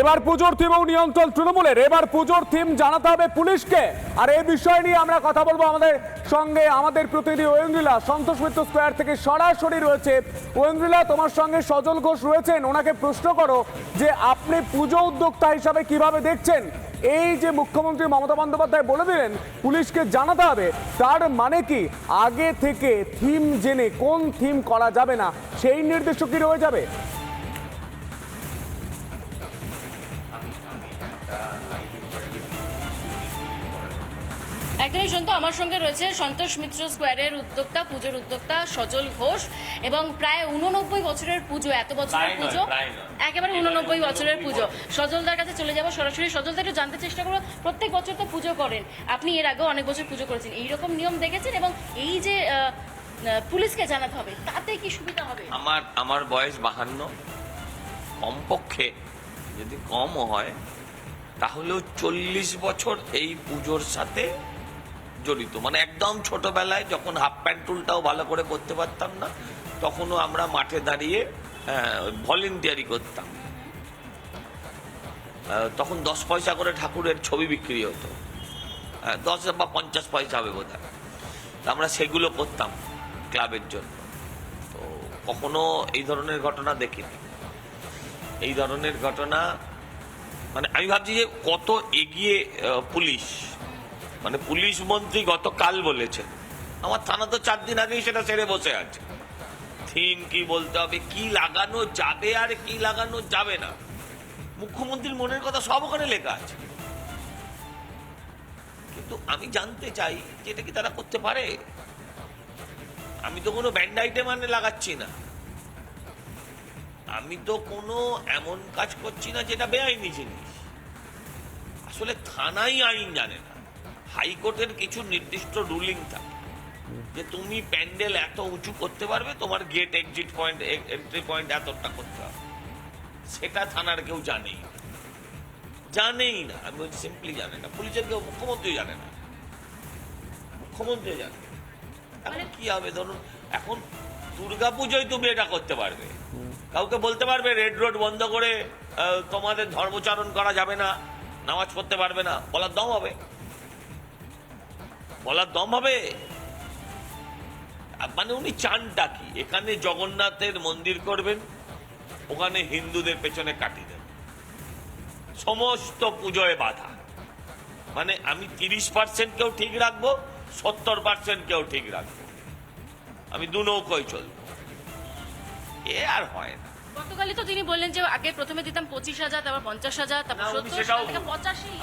এবার পুজোর থিম ও নিয়ন্ত্রণ তৃণমূলের। এবার পুজোর থিম জানাতে হবে পুলিশকে। আর এই বিষয় নিয়ে আমরা কথা বলব আমাদের সঙ্গে আমাদের প্রতিনিধি ওয়েন্দ্রিলা। সন্তোষ মিত্র স্কোয়ার থেকে সরাসরি রয়েছে। ওয়েন্দ্রিলা, তোমার সঙ্গে সজল ঘোষ রয়েছেন। ওনাকে প্রশ্ন করো যে আপনি পুজো উদ্যোক্তা হিসাবে কীভাবে দেখছেন? এই যে মুখ্যমন্ত্রী মমতা বন্দ্যোপাধ্যায় বলে দিলেন, পুলিশকে জানাতে হবে। তার মানে কি? আগে থেকে থিম জেনে কোন থিম করা যাবে না, সেই নির্দেশও কি রয়ে যাবে। একদমই শুনতো আমার সঙ্গে রয়েছে সন্তোষ মিত্র স্কোয়ারের উদ্যোক্তা পুজোর উদ্যোক্তা সজল ঘোষ এবং প্রায় উননব্বই বছরের পুজো এত বছরের পুজো। একেবারে উননব্বই বছরের পুজো। সজলদার কাছে চলে যাব সরাসরি। সজলদা একটু জানতে চেষ্টা করব প্রত্যেক বছর তো পুজো করেন। আপনি এর আগেও অনেক বছর পুজো করেছেন। এইরকম নিয়ম দেখেছেন এবং এই যে পুলিশকে জানাতে হবে তাতে কি সুবিধা হবে? আমার আমার বয়স বাহান্ন। কমপক্ষে যদি কমও হয় তাহলেও চল্লিশ বছর এই পুজোর সাথে জড়িত। মানে একদম ছোটবেলায় যখন হাফ প্যান্ট টুলটাও ভালো করে করতে পারতাম না, তখনও আমরা মাঠে দাঁড়িয়ে ভলেন্টিয়ারি করতাম। তখন দশ পয়সা করে ঠাকুরের ছবি বিক্রি হতো। দশ বা পঞ্চাশ পয়সা হবে বোধ আমরা সেগুলো করতাম ক্লাবের জন্য। তো কখনো এই ধরনের ঘটনা দেখিনি। এই ধরনের ঘটনা মানে আমি ভাবছি যে কত এগিয়ে পুলিশ মানে পুলিশ মন্ত্রী গতকাল বলেছেন। আমার থানা তো চার দিন আগেই সেটা ছেড়ে বসে আছে। থিম কি বলতে হবে, কি লাগানো যাবে আর কি লাগানো যাবে না? মুখ্যমন্ত্রীর মনের কথা সব ওখানে লেখা আছে। কিন্তু আমি জানতে চাই যে এটা কি তারা করতে পারে? আমি তো কোনো ব্যান্ড আইটেম মানে লাগাচ্ছি না। আমি তো কোনো এমন কাজ করছি না যেটা বেআইনি জিনিস। আসলে থানাই আইন জানে না। হাইকোর্টের কিছু নির্দিষ্ট রুলিং থাকে। যে তুমি প্যান্ডেল এত উঁচু করতে পারবে তোমার gate exit point entry point এতটা করতে হবে। সেটা থানার কেউ জানেই। জানেই না। আমি বলছি সিম্পলি জানে না। পুলিশের কেউ মুখ্যমন্ত্রী জানে না। মুখ্যমন্ত্রী জানে না। এখন কি হবে? ধরুন এখন দুর্গাপুজোয় তুমি এটা করতে পারবে। কাউকে বলতে পারবে রেড রোড বন্ধ করে তোমাদের ধর্মচারণ করা যাবে না নামাজ পড়তে পারবে না। বলার দম হবে। বলার দম হবে। মানে উনি চানটা কি? এখানে জগন্নাথের মন্দির করবেন ওখানে হিন্দুদের পেছনে কাটি দেন সমস্ত পুজোয় বাধা। মানে আমি তিরিশ পার্সেন্ট কেউ ঠিক রাখব সত্তর পার্সেন্ট কেউ ঠিক রাখব। আমি দু নৌকোয় চলবো। এ আর হয় না। গতকালই তো তিনি বললেন যে আগে প্রথমে দিতাম পঁচিশ হাজার তারপর পঞ্চাশ হাজার তারপর সেটাও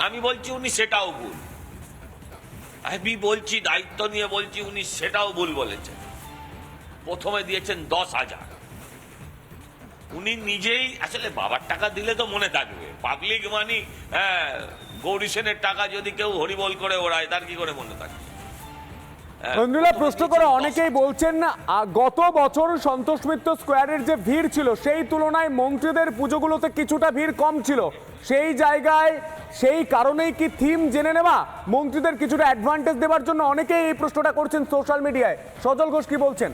আমি বলছি উনি সেটাও ভুল। আমি বলছি, দায়িত্ব নিয়ে বলছি, উনি সেটাও ভুল বলেছেন। প্রথমে দিয়েছেন দশ হাজার। উনি নিজেই, আসলে বাবার টাকা দিলে তো মনে থাকবে। পাবলিক মানি হ্যাঁ গৌরী সেনের টাকা যদি কেউ হরিবল করে ওড়ায়, তার কি করে মনে থাকবে? প্রথমে প্রশ্ন করে অনেকেই বলছেন না গত বছর সন্তোষ মিত্র স্কোয়ারের যে ভিড় ছিল, সেই তুলনায় মন্ত্রীদের পুজোগুলোতে কিছুটা ভিড় কম ছিল। সেই জায়গায়, সেই কারণেই কি থিম জেনে নেওয়া? মন্ত্রীদের কিছুটা অ্যাডভান্টেজ দেওয়ার জন্য অনেকেই এই প্রশ্নটা করছেন সোশ্যাল মিডিয়ায় সজল ঘোষ কি বলছেন?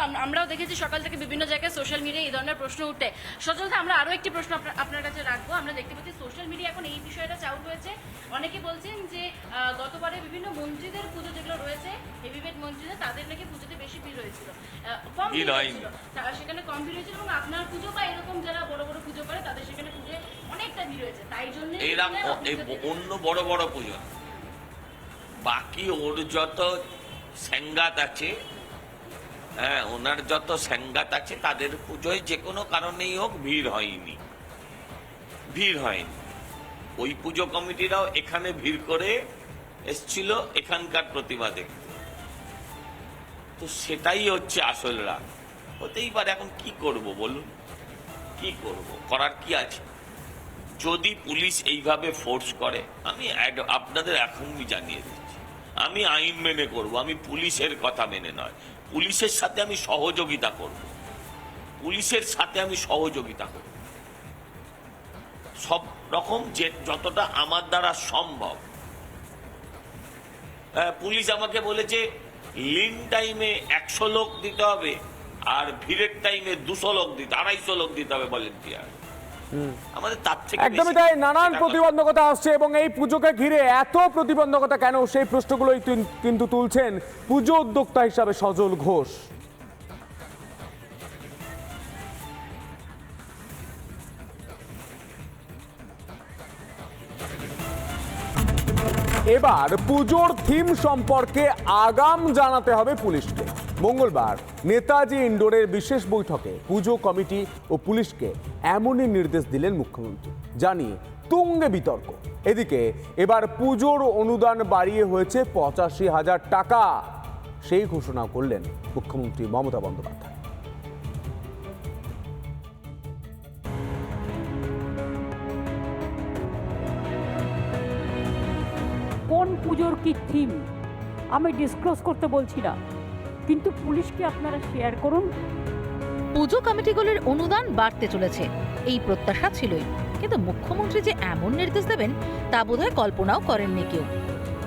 আমরাও দেখেছি সকাল থেকে বিভিন্ন জায়গায় সোশ্যাল মিডিয়ায় এই ধরনের প্রশ্ন উঠে। সচলতা আমরা আরও একটি প্রশ্ন আপনার- কাছে রাখব। আমরা দেখতে পাচ্ছি সোশ্যাল মিডিয়া এখন এই বিষয়টা চাউল হয়েছে। অনেকে বলছেন যে গতবারে বিভিন্ন মন্ত্রীদের পুজো যেগুলো রয়েছে হেভিওয়েট মন্ত্রীদের তাদের নাকি পুজোতে বেশি ভিড় হয়েছিল। কম ভিড় হয়েছিল। সেখানে কম ভিড় হয়েছিল এবং আপনার পুজো বা এরকম যারা বড় বড় পুজো করে তাদের সেখানে পুজো অনেকটা ভিড় হয়েছে। তাই জন্য এরকম অন্য বড় বড় পুজো। বাকি ওর যত স্যাঙ্গাত আছে হ্যাঁ ওনার যত স্যাঙ্গাত আছে, তাদের পুজোয় যে কোনো কারণেই হোক ভিড় হয়নি। ভিড় হয়নি। ওই পুজো কমিটিরাও এখানে ভিড় করে এসছিল এখানকার প্রতিমা দেখতে তো সেটাই হচ্ছে আসল রাগ। হতেই পারে, এখন কি করব বলুন? কি করব? করার কি আছে? যদি পুলিশ এইভাবে ফোর্স করে, আমি আপনাদের এখনই জানিয়ে দিচ্ছি। আমি আইন মেনে করব, আমি পুলিশের কথা মেনে নয়। পুলিশের সাথে আমি সহযোগিতা করব। পুলিশের সাথে আমি সহযোগিতা করব। সব রকম যে যতটা আমার দ্বারা সম্ভব। আহ, পুলিশ আমাকে বলেছে লিন টাইমে একশো লোক দিতে হবে আর ভিড়ের টাইমে দুশো লোক দিতে আড়াইশো লোক দিতে হবে ভলেন্টিয়ার আমাদের তার থেকে একদমই তাই নানান প্রতিবন্ধকতা আসছে এবং এই পুজোকে ঘিরে এত প্রতিবন্ধকতা কেন সেই প্রশ্নগুলোই কিন্তু তুলছেন পুজো উদ্যোক্তা হিসাবে সজল ঘোষ। এবার পুজোর থিম সম্পর্কে আগাম জানাতে হবে পুলিশকে। মঙ্গলবার নেতাজি ইন্ডোরের বিশেষ বৈঠকে পুজো কমিটি ও পুলিশকে এমনই নির্দেশ দিলেন মুখ্যমন্ত্রী। জানিয়ে তুঙ্গে বিতর্ক। এদিকে এবার পুজোর অনুদান বাড়িয়ে হয়েছে পঁচাশি হাজার টাকা। সেই ঘোষণা করলেন মুখ্যমন্ত্রী মমতা বন্দ্যোপাধ্যায়। কোন পুজোর কি থিম আমি ডিসক্লোজ করতে বলছি না। কিন্তু পুলিশকে আপনারা শেয়ার করুন। পুজো কমিটিগুলির অনুদান বাড়তে চলেছে। এই প্রত্যাশা ছিলই। কিন্তু মুখ্যমন্ত্রী যে এমন নির্দেশ দেবেন তা বোধহয় কল্পনাও করেননি কেউ।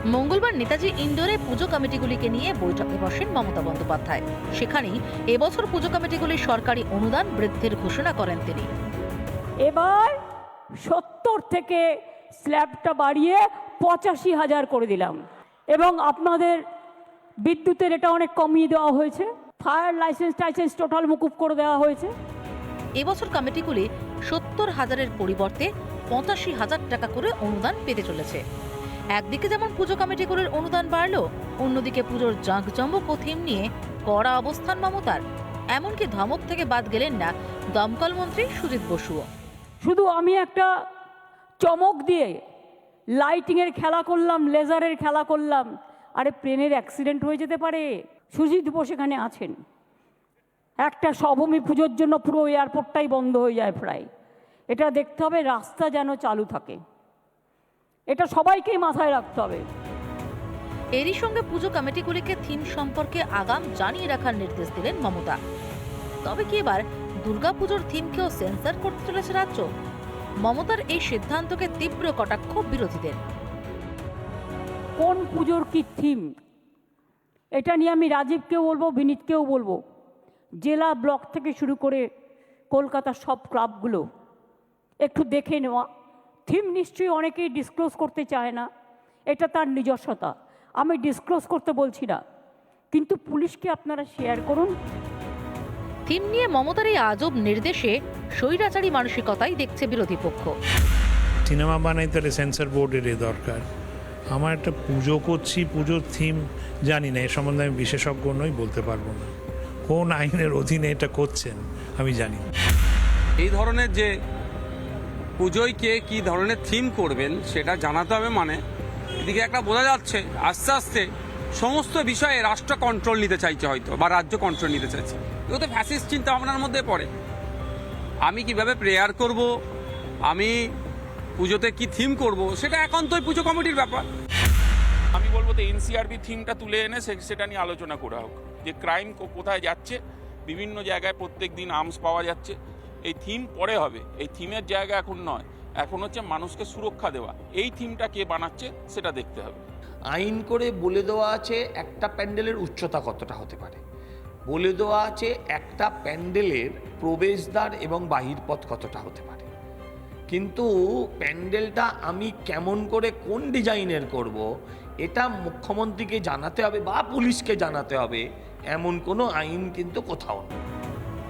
মঙ্গলবার নেতাজি ইন্দোরে পুজো কমিটিগুলিকে নিয়ে বৈঠকে বসেন মমতা বন্দ্যোপাধ্যায়। সেখানেই এবছর পুজো কমিটিগুলির সরকারি অনুদান বৃদ্ধির ঘোষণা করেন তিনি। এবার সত্তর থেকে স্ল্যাবটা বাড়িয়ে পঁচাশি হাজার করে দিলাম। এবং আপনাদের বিদ্যুতের এটা অনেক কমিয়ে দেওয়া হয়েছে। ফায়ার লাইসেন্স টাইসেন্স টোটাল মুকুব করে দেওয়া হয়েছে। এবছর কমিটিগুলি সত্তর হাজারের পরিবর্তে পঁচাশি হাজার টাকা করে অনুদান পেতে চলেছে। একদিকে যেমন পুজো কমিটিগুলির অনুদান বাড়লো অন্যদিকে পুজোর জাঁকজমক ও থিম নিয়ে কড়া অবস্থান মমতার। এমনকি ধমক থেকে বাদ গেলেন না দমকল মন্ত্রী সুজিত বসুও। শুধু আমি একটা চমক দিয়ে লাইটিংয়ের খেলা করলাম লেজারের খেলা করলাম আরে প্লেনের অ্যাক্সিডেন্ট হয়ে যেতে পারে। সুজিত বোস এখানে আছেন। একটা সভূমি পুজোর জন্য পুরো এয়ারপোর্টটাই বন্ধ হয়ে যায় প্রায়। এটা দেখতে হবে, রাস্তা যেন চালু থাকে। এটা সবাইকেই মাথায় রাখতে হবে। এরই সঙ্গে পুজো কমিটিগুলিকে থিম সম্পর্কে আগাম জানিয়ে রাখার নির্দেশ দিলেন মমতা। তবে কি এবার দুর্গাপুজোর থিমকেও সেন্সার করতে চলেছে রাজ্য? মমতার এই সিদ্ধান্তকে তীব্র কটাক্ষ বিরোধীদের। কোন পুজোর কি থিম এটা নিয়ে আমি রাজীবকেও বলব বিনীতকেও বলব। জেলা ব্লক থেকে শুরু করে কলকাতার সব ক্লাবগুলো একটু দেখে নেওয়া। থিম নিশ্চয়ই অনেকেই ডিসক্লোজ করতে চায় না। এটা তার নিজস্বতা। আমি ডিসক্লোজ করতে বলছি না। কিন্তু পুলিশকে আপনারা শেয়ার করুন। থিম নিয়ে মমতার এই আজব নির্দেশে স্বৈরাচারী মানসিকতাই দেখছে বিরোধী পক্ষ। সিনেমা বানাই তাহলে সেন্সর বোর্ডের এ দরকার। আমার একটা পুজো করছি, পুজোর থিম জানি না, এ সম্বন্ধে আমি বিশেষজ্ঞ নই, বলতে পারব না। কোন আইনের অধীনে এটা করছেন, আমি জানি এই ধরনের যে পুজোয় কে কী ধরনের থিম করবেন, সেটা জানাতে হবে মানে। এদিকে একটা বোঝা যাচ্ছে, আস্তে আস্তে সমস্ত বিষয়ে রাষ্ট্র কন্ট্রোল নিতে চাইছে হয়তো, বা রাজ্য কন্ট্রোল নিতে চাইছে। এগুলো তো ফ্যাসিস্ট চিন্তা ভাবনার মধ্যে পড়ে। আমি কীভাবে প্রেয়ার করব? আমি পুজোতে কি থিম করব? সেটা এখন একান্তই পুজো কমিটির ব্যাপার। আমি বলব তো এনসিআরবি থিমটা তুলে এনে সে- সেটা নিয়ে আলোচনা করা হোক। যে ক্রাইম কোথায় যাচ্ছে বিভিন্ন জায়গায় প্রত্যেক দিন আর্মস পাওয়া যাচ্ছে। এই থিম পরে হবে। এই থিমের জায়গা এখন নয়। এখন হচ্ছে মানুষকে সুরক্ষা দেওয়া। এই থিমটা কে বানাচ্ছে সেটা দেখতে হবে। আইন করে বলে দেওয়া আছে একটা প্যান্ডেলের উচ্চতা কতটা হতে পারে। বলে দেওয়া আছে একটা প্যান্ডেলের প্রবেশদ্বার এবং বাহির পথ কতটা হতে পারে। কিন্তু প্যান্ডেলটা আমি কেমন করে কোন ডিজাইনের করব, এটা মুখ্যমন্ত্রীকে জানাতে হবে বা পুলিশকে জানাতে হবে, এমন কোনো আইন কিন্তু কোথাও নেই।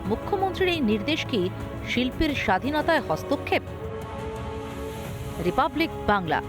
মুখ্যমন্ত্রীর এই নির্দেশ কি শিল্পীর স্বাধীনতায় হস্তক্ষেপ? রিপাবলিক বাংলা